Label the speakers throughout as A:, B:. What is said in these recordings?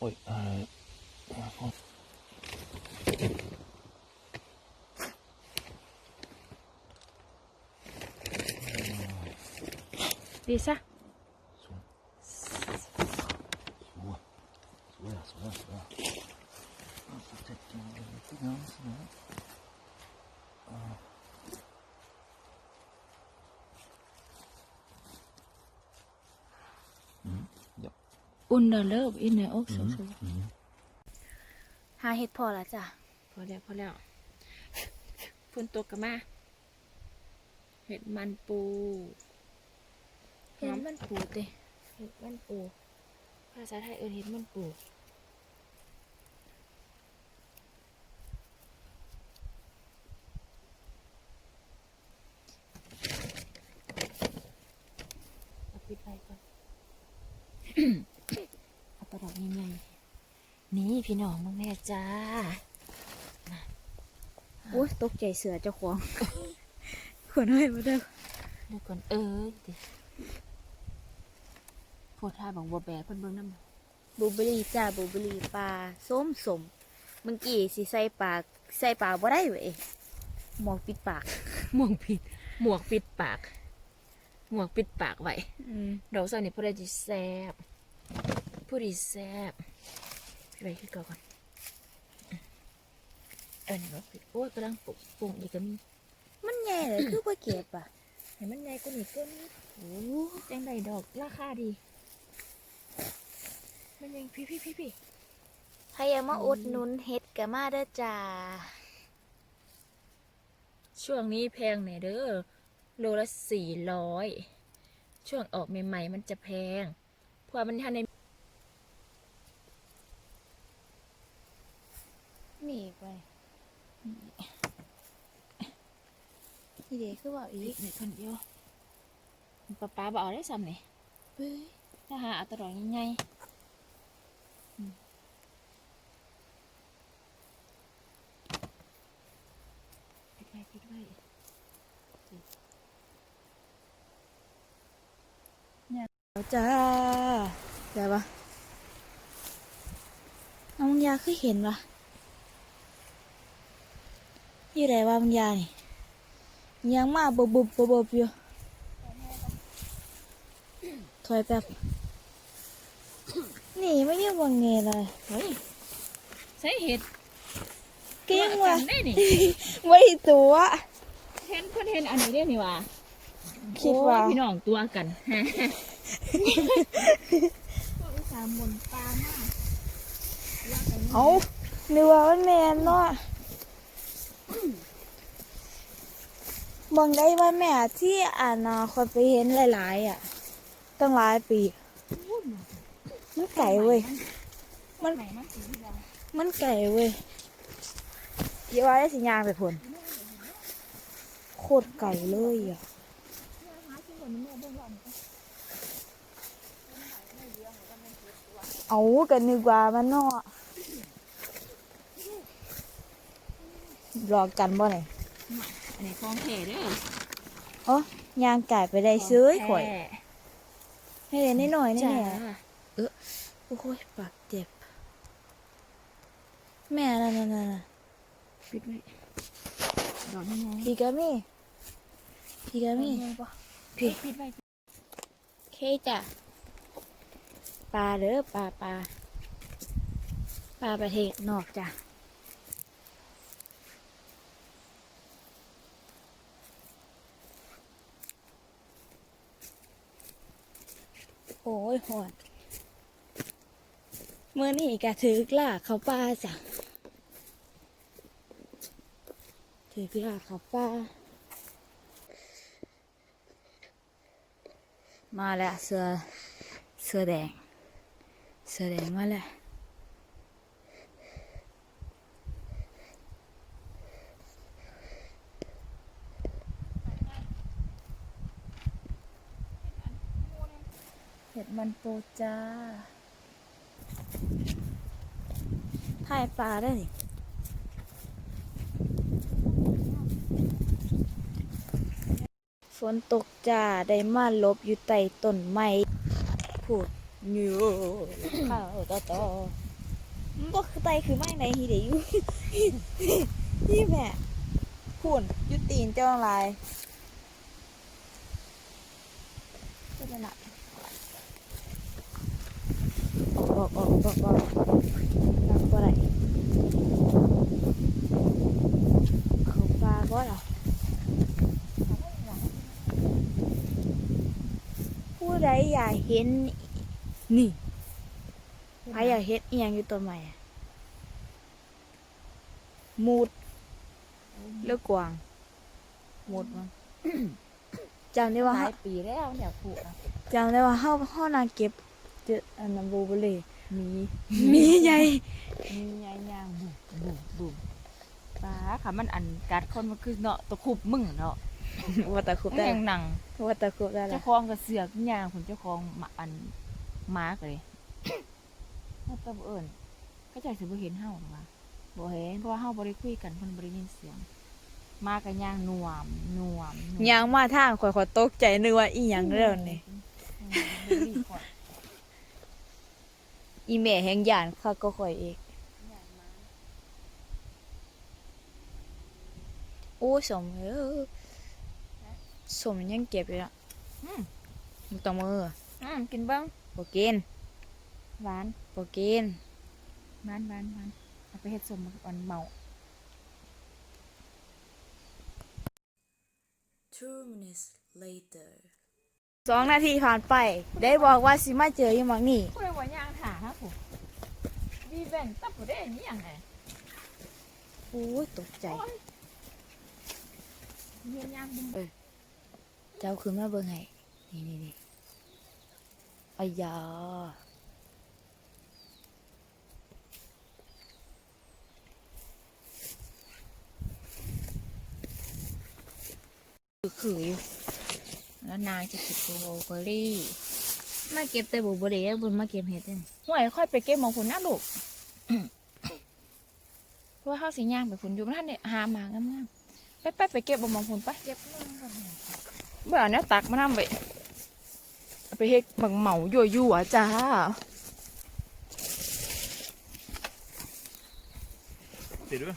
A: โอ้ยเอ่อ
B: ดีซะ
A: สวยสวยสวยสวยสวยเอาสุดจะกินเลยที่น้องสวยอ่าอืมเดี๋ ยว
B: อุ่นเดอเลิฟอินเนอร์อก
A: อื
B: สุ
A: ม
B: ด
A: อืม
B: หาเห็ดพอละจ้ะ พอแล้วพอแล้วฝนตกกันมา เห็ดมันปูเห็ดมันปูเตเห็ดมันปู ภาษาไทยเอิ้นเห็ดมันปูเอาปิดไฟก่อน เอาปลาดอกใหญ่ๆนี่ พี่น้องน้องแม่จ้ามาโอ้ยตกใจเสือเจ้าของขนให้มาเด้อเดี๋ยวก่อนเอ้ยดิโพดท่าบอกบัวแบกเพิ่นเบิ่งน้ำบูเบอรี่จ้าบูเบอรี่ปลาส้มสมเมื่อกี้สิใส่ปากใส่ปากบ่ได้เว้ยหมองปิดปาก
C: หมวกปิด หมวกปิดปาก หมวกปิดปากไว้
B: อืม
C: ดอกสาวนี่ผู้ใดจิแซบผู้ดีแซบพี่ ไปขึ้นก่อนก่อนเออนี่ว่าปิดโอ้ยกำลังปลุกปรุงอีกก็มี
B: มันใหญ่เลยคือว่าเก็บอะ
C: ให้มันใหญ่กว่านี้ก็มี
B: โอ้
C: จังไดดอกราคาดี มันยังพี่พี่พี่พี่
B: ใครอยากมาอุดหนุนเฮ็ดก็มาเด้อจ้า
C: ช่วงนี้แพงไหนเด้อโลละสี่ร้อยช่วงออกใหม่ๆมันจะแพงเพราะว่ามันทันใน
B: นี่ไปนี่เด็ก คือว่าอี
C: อี
B: ก
C: กหนึ่งคนเดียวป้าป้าบอกเอาได้ซ้ำนี่
B: เฮ้ย
C: ถ้าหาเอาตลอดยังไงอืมปิดไว้ปิดไว้
B: เอาจ้าได้ปะน้องยาคือเห็นปะอยู่ไหนวะมึงยานี่ ยังมาบุบบุบบุบบุบอยู่ถอยแป๊บนี่ไม่ยังวังเงยเลย
C: เฮ้ยใส่เห็ด
B: เก่งว่ะ
C: ได้นี่
B: ไม่ได้ตัว
C: เห็นเพื่อนเห็นอันนี้ได้นี่ว่ะ
B: คิดว่า
C: โอ้ยพี่น้องตัวกันฮะพวกอุตสาห์หมนปลามาก
B: เอาเนื้อมันแมนเนาะ มองได้ว่าแม่ที่อ่านนาคนไปเห็นหลายๆอะตั้งหลายปี มันไก่เว้ย มัน
C: มัน
B: ไก่เว้ยเดี๋ยวว่าได้สิยางไปผลโคตรไก่เลยอะเอากันนึกว่ามันเนาะรอกันบ่ไหน
C: อันนี้ของแท้เด้อ
B: โอ้ยางไก่ไปได้ซื้อให้ข่อย
C: แท้
B: ให้เล่นนิดหน่อยนี่
C: จ้า
B: แหละโอ้ยปากเจ็บ แม่นั่นนั่นนั่น
C: ปิดไว้ดอกนี่ไง
B: พี่กามี่พี่กามี่พี่
C: ปิดไว้
B: เคจ้ะปลาเด้อปลาปลาปลาประเทศนอกจ้ะ โอ้ยหอนเมื่อนี่กะถือกลากเขาป้าจ้ะถือกลากเขาป้า มาแล้วเสือเสือแดง เสือแดงมาแล้ว เห็ดมันปูจ้าถ่ายปลาได้นี่ฝนตกจ้า ได้มาลบอยู่ใต้ต้นไม้พูดอยู่ข้าวต่อต่อบอกไตคือไม่ในฮีเดอยูนี่แม่พูนยุตีนเจ้าลายก็จะหนัก ออกออกออกออกออกนักบ่ไรเขาปลาก็เหรอผู้ใดอยากเห็น นี่ใครอยากเห็นเอียงอยู่ต้นไม้มูดเลือกกวางมูดมั้งจำได้ว่า
C: หาลายปีแล้วเนี่ยผูกนะ
B: จำได้ว่าเฮาเฮานางเก็บเจออันนั้นบูเบเลย
C: มี
B: มีใหญ่
C: มียายยางบุบบุบบุบปลาค่ะมันอันกัดคนมันคือเนาะตะคุบมึงเนาะ
B: ว่าตะคุบ
C: มัน
B: ได้
C: ยังหนัง
B: ว่าตะคุบได้
C: เจ้า
B: ละ
C: ของกับเสือกยางผมเจ้าของหมาอันมาร์กเลยถ้าตะเอิญก็ใจสิบ่เห็นเฮาหรอวะบ่เห็นเพราะว่าเฮาบ่ได้คุยกันเพิ่นบ่ได้ยินเสียงมากันย่างนวมนวมนวม
B: ยางมาทางข่อยขอยตกใจนึกว่าอีหยังเรื่องนี่
C: อืมบ่ได้ก่อน
B: อีแม่แห่งย่านเขาก็ข่อยเองโอ้ยสมเออสมยังเก็บอยู่ละ
C: อืม
B: มันต้องมือ
C: อืมกินเบิ่ง
B: บ่กิน
C: หวาน
B: บ่กิน
C: หวานหวานหวานเอาไปเฮ็ดสมอันเมา
A: Two minutes later
B: สองนาทีผ่านไป ได้บอกว่าสิมาเจออยู่หมังนี่
C: ผู้ใดว่าย่างถาฮะผู้ดีแบ่งตับผู้ใดนี่ยังไง
B: โอ้ยตกใจ
C: เฮียนย่างบุ้ม
B: เจ้าคือมาเบิ่งให้นี่นี่นี่อายาคือคืออยู่
C: แล้วนางจะเก็บโบเบอรี่
B: มาเก็บแต่บุบเดบุญมาเก็บเห็ดนี่
C: ห่วยค่อยไปเก็บหมองคุณนะลูกเพราะว่าข้าวสีย่างไปคุณอยู่ท่านเนี่ยหามางามๆไปไปไปเก็บบ่หมองคุณไปเก็บเบื่อเนี่ยตักมาทำไปเอาไปเฮ็ดบังเหมายั่วยั่วๆจ้า
A: Ser du?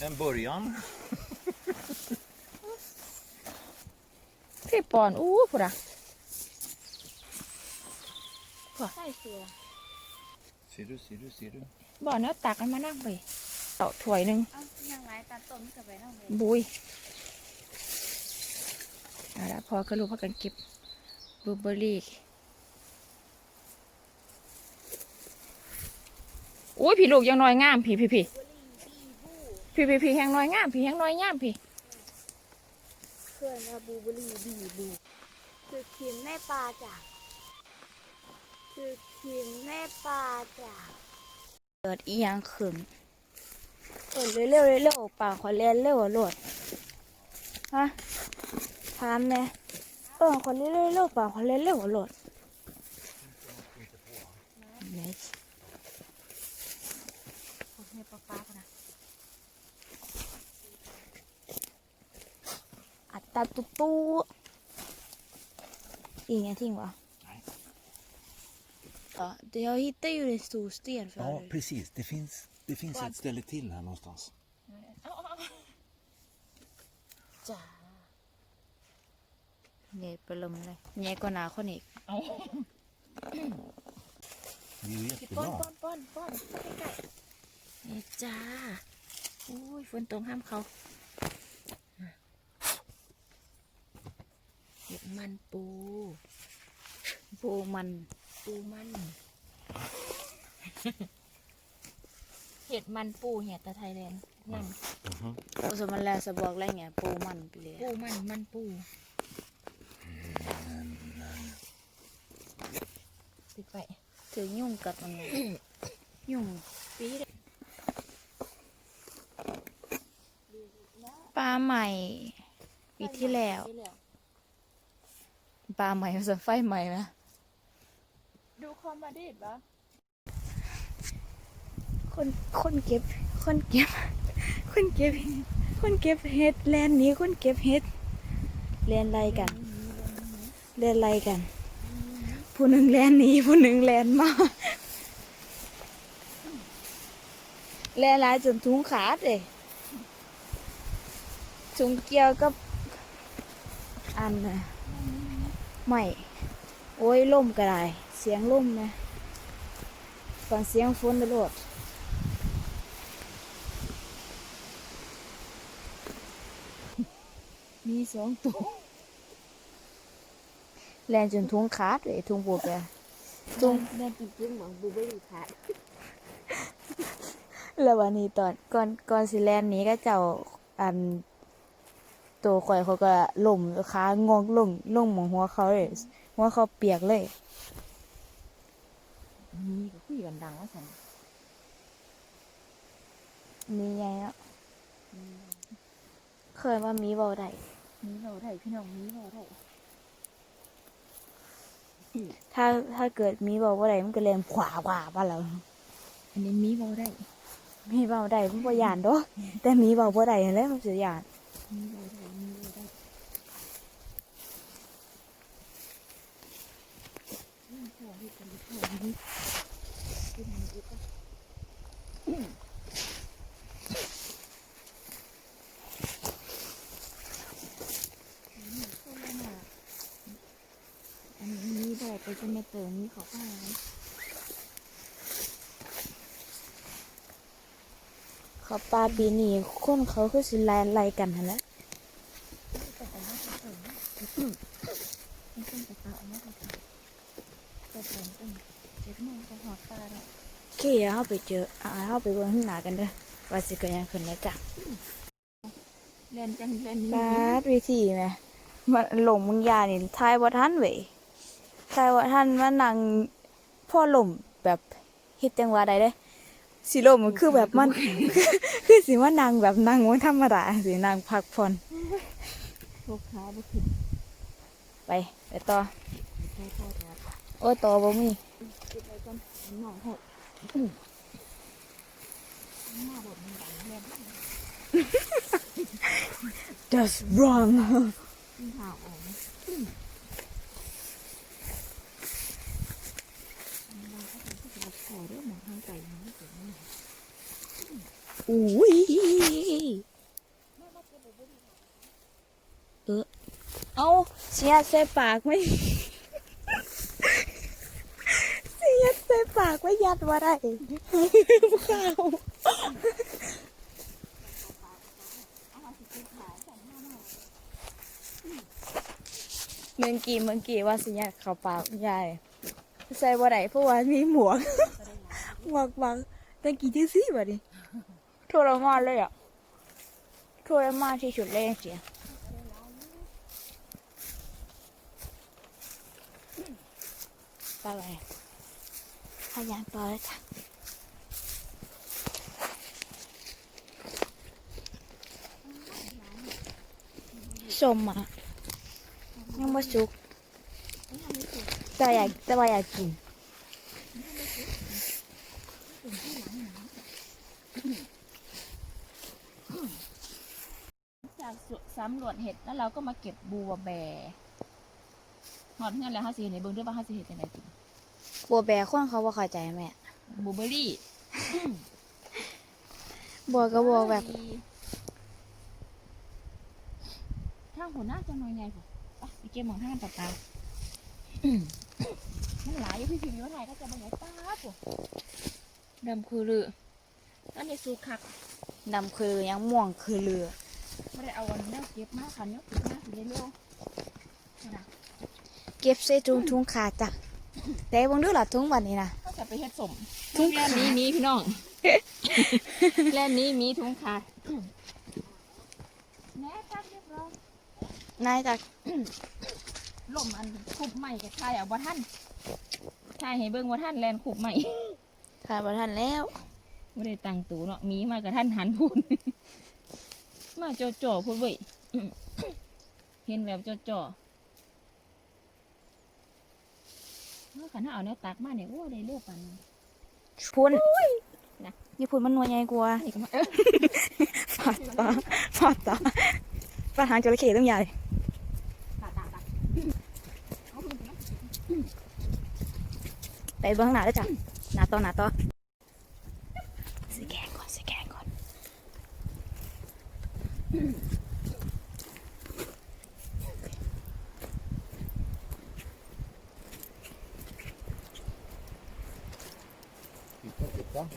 A: En början.
C: พี่ปอน อู้พุดะ
B: ใช่เสือ
A: Ser du, ser du, ser du?
C: บ่อเนื้อตักกันมานั่งไปต่อถ้วยหนึ่ง
B: เอ้ายังไงตัดต้นกับไปนั่งเลย
C: บุยเอาละพอก็รู้พักกันเก็บบลูเบอร์รี่อุ้ยพี่ลูกยังน้อยงามพี่พี่พี่พี่พี่พี่แหงน้อยงามพี่แหงน้อยงามพี่
B: เพื่อนว่าบูเบอรี่บีบูคือครีมแม่ปลาจ้ะคือครีมแม่ปลาจ้ะเกิดอีหยังขึ้นเออเร็วๆเร็วๆป่าขอเล่นเร็วอะโลดฮะถามแน่เออขอเล่นเร็วๆป่าขอเล่นเร็วอะโลดไหน
C: เนี่ยป้าป้านะ
B: อั ตตาตุ๊ตู้อีกไงทิ้งวะ
A: Nej.
B: Ja, det jag hittade ju en stor sten
A: Ja,
B: förut.
A: precis. Det finns, det finns ett ställe till här någonstans.
C: จ้า
B: ใหญ่ไปลมเลยใหญ่กว่าหนาคนอีก
C: เอา
A: Det är ju
C: พี่ป้อน
A: jättebra.
C: ป้อนป้อนป้อนใกล้ๆนี่จ้าอุ้ยฝนตกห้ามเขาเห็ด มันปู
B: ปูมัน
C: ปูมัน เห็ดมันปูเห็ดตะไทยแลนด์นั่น
A: Mhm.
B: โอสมันแลสบอกอะไรเงี้ยปูมันไปเลย
C: ปูมันมันปูติดไป
B: ถึงยุ่งกัดมันเลยยุ่ง
C: ปีเด็
B: ปลาใหม่ปีที่แล้ว ปลาใหม่สันไฟใหม่นะ
C: ดูคอมมาดิดปะ
B: คนคนเก็บ คนเก็บ คนเก็บ คนเก็บเห็ดแลนหนี้คนเก็บเห็ดแลนไรกันแลนไรกัน ผู้หนึ่งแลนหนี้ผู้หนึ่งแลนมาแล่หลายจนถุงขาดเลยถุงเกี่ยวกับอันน่ะ ไม่โอ้ยล่มก็ได้เสียงล่มนะฟังเสียงฝนตลอดมีสองตัวแลนจนทุงขาดเลยทุงบวกเลยทุง
C: เล่นจริงๆหมองบูเบอรี่ขาด
B: แล้ววันนี้ตอนก่อนก่อนสิแลนหนี้ก็เจ้าอัน ตัวข่อยเขาก็ล่มขางงลงลงหมองหัวเขาเลยหัวเขาเปียกเลย
C: นี่ก็คุยกันดังว่าสัน
B: มีไงเนาะเคยว่ามีเบาได้
C: มีเราได้พี่น้องมีเราได้
B: ถ้าถ้าเกิดมีเบาบ่ได้มันก็แรงขวาขวาบ้านเรา
C: อันนี้มีเราได้
B: มีเบาได้มันบ่ยานเด้อแต่มีเบาบ่ได้นั่นแหละมันสิยาน
C: มีเราได้มีเราได้อันนี้มีได้ไปจนไม่เติมมีขอป้
B: เขาปลาปีนี้คนเขาคือสิแลนไล่กันหั่นแหละ
C: ไม่ต้องไปตาเอาไม่ต้องไปเติมต้นเจ็บมือก็หอดปลาเนาะ
B: โอเคเฮาไปเจออ่าเฮาไปเบิ่งข้างหน้ากันเด้อว่าสิเกิดหยังขึ้นแล้วจ้ะ
C: เล่นจังเล่นนี่
B: บาดวิธีแหมมันหลงมึงยานี่ทายบ่ทันเว้ยทายบ่ทันมานั่งพ่อหล่มแบบเฮ็ดจังหวะใดเด้ สิหล่มมันคือแบบมัน คือสิว่านั่งแบบนั่งบ่ธรรมดาสินั่งพักผ่อน
C: พวกขาบุขึ้น
B: ไปไปต่อ
C: ใช้พ่อถอด
B: โอ้ต่อบ่มี
C: กินไปก่อนหน่องหดหน้าบดมันดังเล่น
B: just wrong
C: กินข่าวออกเราก็จะที่จะขอเรื่องหมองทางไก่มันไม่ถึงนี่
B: อุ้ยเออเอาเสียใส่ปากไหมเสียใส่ปากไว้ยัดว่าได้ข้าวเมื่อกี้เมื่อกี้ว่าสิยัดเข้าปากยายใส่บ่ได้เพราะว่ามีหมวกหมวกบังตะกี้จังซี่บัดนี้ ทรมานเลยอะทรมานที่สุดเลยเสียไปไปพยายามต่อเลยจ้ะสมอะยังไม่สุกแต่อยากแต่ว่าอยากกิน
C: จากสำรวจเห็ดแล้วเราก็มาเก็บบัวแบหอดเงินแล้วห้าสิเห็นในเบิ้งด้วยว่าห้าสิเห็ดยังไงจริง
B: บัวแบกคนเขาบ่เข้าใจแม่
C: บูเบอรี่
B: บัวก็บัวแบบ
C: ทางหัวหน้าจะน้อยไงผมไปเก็บหมองท่านต่อตามันหลายอยู่พี่พิมพ์ว่าไทยก็จะมาไหนป้าปุ๊ดำคือลืออันนี้สูคัก
B: ดำคือยังม่วงคือเรือ
C: ไม่ได้เอาวันนี้เก็บมาคันนี้เก็บมาสิเร็วๆนะ
B: เก็บใส่ถุงถุงขาดจ้ะแต่เบางดูล่ะถุงวันนี้นะ
C: ก็จะไปเฮ็ดสม
B: ถุง
C: แล่นนี้มีพี่น้องแล่นนี้มีถุงขาดแม่ตักเรียบร้อย
B: นายจาก
C: ล่มอันขุบใหม่กับชายเอาบ่ท่านชายให้เบิ่งว่าท่านแลนขุบใหม่
B: ขาดบ่ทันแล้ว
C: ไม่ได้ตังตูเนาะมีมากับท่านหันพูน มาจ่อจ่อๆพูดเว้ยเห็นแบบจ่อจ่อเมื่อขันถ้าเอาเนื้อตักมาเนี่ยโอ้ได้เลือกปัน
B: พุ่น
C: นะ
B: ญี่ปุ่นมันนัวใหญ่กว่า
C: ไอ้ก็มา
B: ฟาดตาฟาดตาปลาหางจระเข้ต้องใหญ่
C: ตักตักตักเอาไปเลยนะ
B: ไปเบื้องหน้าแล้วจ้ะหน้าต่อหน้าต่อสิแกงก่อนสิแก ปิดก็ปิด